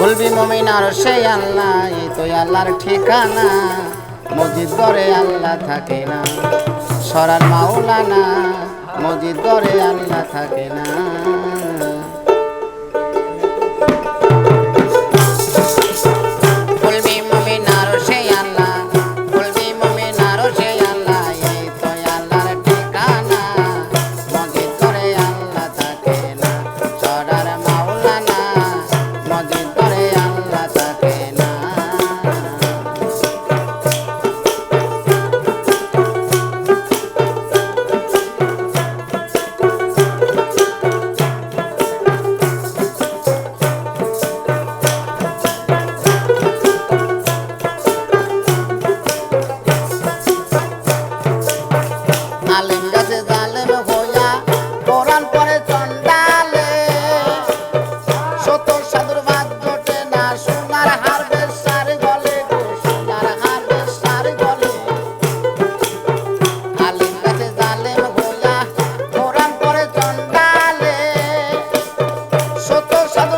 বলবি মমিনার সে সেই আল্লাহ, এই তো আল্লাহর ঠিকানা। মজিদ গড়ে আল্লাহ থাকে না সরার মাওলানা। মজিদ গড়ে আল্লাহ থাকে না। শত সাত